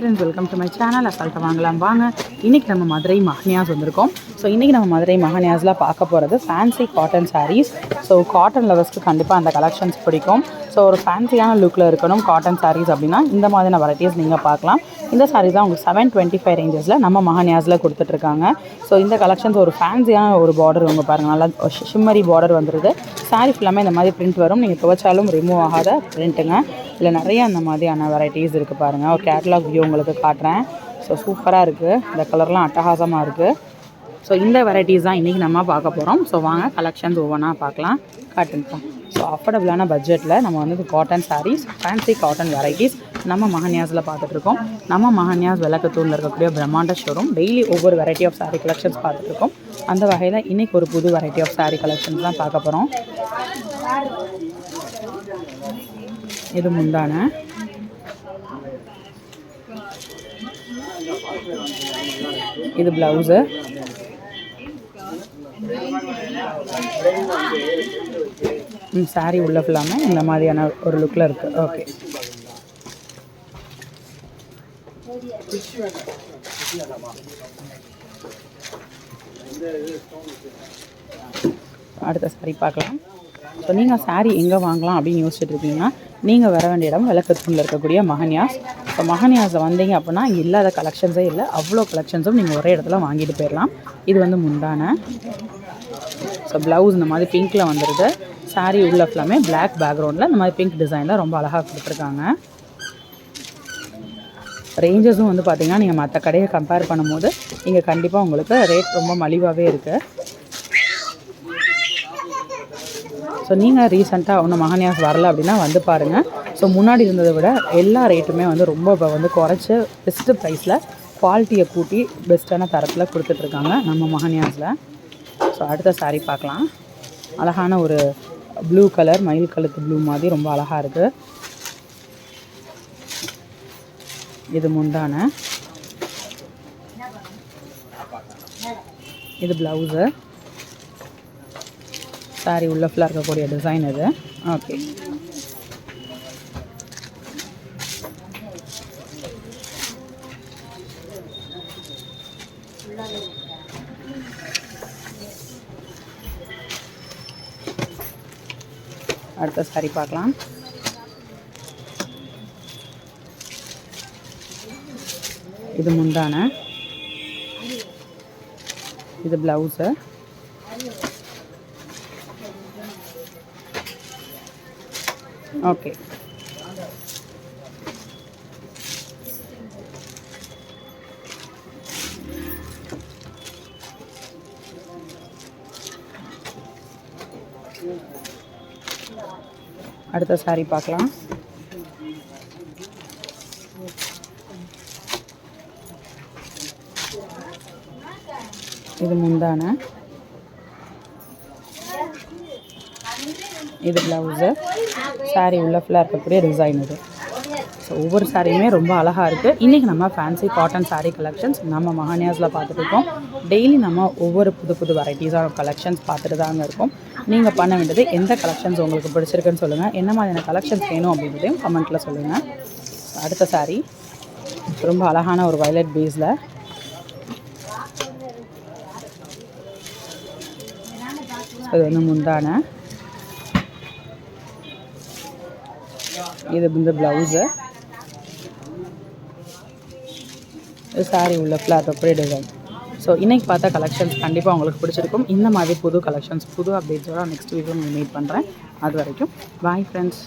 Friends welcome to my channel அசால்ட்டை வாங்கலாம். வாங்க. இன்றைக்கி நம்ம மதுரை மஹனியாஸ் வந்திருக்கோம். ஸோ இன்றைக்கி நம்ம மதுரை மஹனியாஸில் பார்க்க போகிறது fancy cotton saris so cotton லவர்ஸ்க்கு கண்டிப்பாக அந்த கலெக்ஷன்ஸ் பிடிக்கும். ஸோ ஒரு ஃபேன்சியான லுக்கில் இருக்கணும் காட்டன் சாரீஸ் அப்படின்னா இந்த மாதிரியான வெரைட்டிஸ் நீங்கள் பார்க்கலாம். இந்த சாரீஸ் தான் உங்களுக்கு செவன் டுவெண்ட்டி ஃபைவ் ரேஞ்சஸில் நம்ம மஹனியாஸில் கொடுத்துட்ருக்காங்க. ஸோ இந்த கலெக்ஷன்ஸ் ஒரு ஃபேன்சியான ஒரு பார்டர் உங்கள் பாருங்கள் நல்லா ஷிம்மரி பார்டர் வந்துடுது சாரீ ஃபுல்லாமே இந்த மாதிரி பிரிண்ட் வரும். நீங்கள் துவைச்சாலும் ரிமூவ் ஆகாத பிரிண்ட்டுங்க இதில் நிறைய அந்த மாதிரியான வெரைட்டிஸ் இருக்குது பாருங்கள் ஒரு கேட்லாக் வியூ உங்களுக்கு காட்டுறேன். ஸோ சூப்பராக இருக்குது இந்த கலர்லாம் அட்டகாசமாக இருக்குது ஸோ இந்த வெரைட்டிஸ் தான் இன்றைக்கி நம்ம பார்க்க போகிறோம் ஸோ வாங்க கலெக்ஷன்ஸ் ஒவ்வொன்றா பார்க்கலாம். காட்டுங்கப்பா ஸோ அஃபோர்டபுளான பட்ஜெட்டில் நம்ம வந்து cotton saris fancy cotton varieties நம்ம மகன்யாஸில் பார்த்துட்ருக்கோம் நம்ம மகன்யாஸ் விளக்கத்தூரில் இருக்கக்கூடிய பிரம்மாண்ட ஷோரூம் டெய்லி ஒவ்வொரு வெரைட்டி ஆஃப் சாரீ கலெக்ஷன்ஸ் பார்த்துட்ருக்கோம் அந்த வகையில் இன்றைக்கி ஒரு புது வெரைட்டி ஆஃப் சாரீ கலெக்ஷன்ஸ் தான் பார்க்க போகிறோம் இது முந்தான. இது ப்ளவுஸு. சாரீ உள்ள ஃபுல்லாமே இந்த மாதிரியான ஒரு லுக்கில் இருக்குது ஓகே அடுத்த சாரி பார்க்கலாம். ஸோ நீங்கள் சாரீ எங்கே வாங்கலாம் அப்படின்னு யோசிச்சுட்டு இருக்கீங்கன்னா நீங்கள் வர வேண்டிய இடம் விளக்கத்தூணில் இருக்கக்கூடிய மகன்யாஸ். ஸோ மகன்யாஸை வந்தீங்க அப்படின்னா இங்கே இல்லாத கலெக்ஷன்ஸே இல்லை. அவ்வளோ கலெக்ஷன்ஸும் நீங்கள் ஒரே இடத்துல வாங்கிட்டு போயிடலாம் இது வந்து முந்தான. ஸோ ப்ளவுஸ் இந்த மாதிரி பிங்க்கில் வந்துடுது சாரீ உள்ள ஃபுல்லாமே பிளாக் பேக்ரவுண்டில் இந்த மாதிரி பிங்க் டிசைனில் ரொம்ப அழகாக கொடுத்துருக்காங்க. ரேஞ்சஸும் வந்து பார்த்திங்கன்னா நீங்கள் மற்ற கடையை கம்பேர் பண்ணும்போது இங்கே கண்டிப்பாக உங்களுக்கு ரேட் ரொம்ப மலிவாகவே இருக்குது ஸோ நீங்கள் ரீசெண்டாக ஒன்று மகனியாஸ் வரல அப்படின்னா வந்து பாருங்கள் ஸோ முன்னாடி இருந்ததை விட எல்லா ரேட்டுமே வந்து ரொம்ப இப்போ வந்து குறைச்சி பெஸ்ட்டு ப்ரைஸில் குவாலிட்டியை கூட்டி பெஸ்ட்டான தரத்தில் கொடுத்துட்ருக்காங்க நம்ம மகனியாஸில். ஸோ அடுத்த சாரீ பார்க்கலாம். அழகான ஒரு ப்ளூ கலர் மயில் கழுத்து ப்ளூ மாதிரி ரொம்ப அழகாக இருக்குது இது முந்தான. இது ப்ளவுஸு சாரி உள்ள ஃபுல்லாக இருக்கக்கூடிய டிசைன் இது. ஓகே அடுத்த சாரி பார்க்கலாம். இது முந்தான. இது ப்ளவுஸு ஓகே அடுத்த சாரி பார்க்கலாம். இது முந்தான. இது ப்ளவுஸு சாரீ உள்ள ஃபுல்லாக இருக்கக்கூடிய டிசைன் இது. ஸோ ஒவ்வொரு சாரியுமே ரொம்ப அழகாக இருக்குது இன்றைக்கி நம்ம ஃபேன்சி காட்டன் சாரீ கலெக்ஷன்ஸ் நம்ம மகானியாஸில் பார்த்துட்டு இருக்கோம். டெய்லி நம்ம ஒவ்வொரு புது புது வெரைட்டிஸான கலெக்ஷன்ஸ் பார்த்துட்டு தாங்க இருக்கோம். நீங்கள் பண்ண வேண்டியது எந்த கலெக்ஷன்ஸ் உங்களுக்கு பிடிச்சிருக்குன்னு சொல்லுங்கள் என்ன மாதிரியான கலெக்ஷன்ஸ் வேணும் அப்படின்றதையும் கமெண்ட்டில் சொல்லுங்கள் அடுத்த சாரீ ரொம்ப அழகான ஒரு வயலட் பேஸில் இது வந்து முந்தான. இது இந்த ப்ளவுஸு இது சாரீ உள்ள ஃப்ளாட் அப்படியே டிசைன் ஸோ இன்றைக்கி பார்த்தா கலெக்ஷன்ஸ் கண்டிப்பாக உங்களுக்கு பிடிச்சிருக்கும். இந்த மாதிரி புது கலெக்ஷன்ஸ் புது அப்டேட்ஸோட நெக்ஸ்ட் வீடியோ மீட் பண்ணுறேன் அது வரைக்கும் பாய் ஃப்ரெண்ட்ஸ்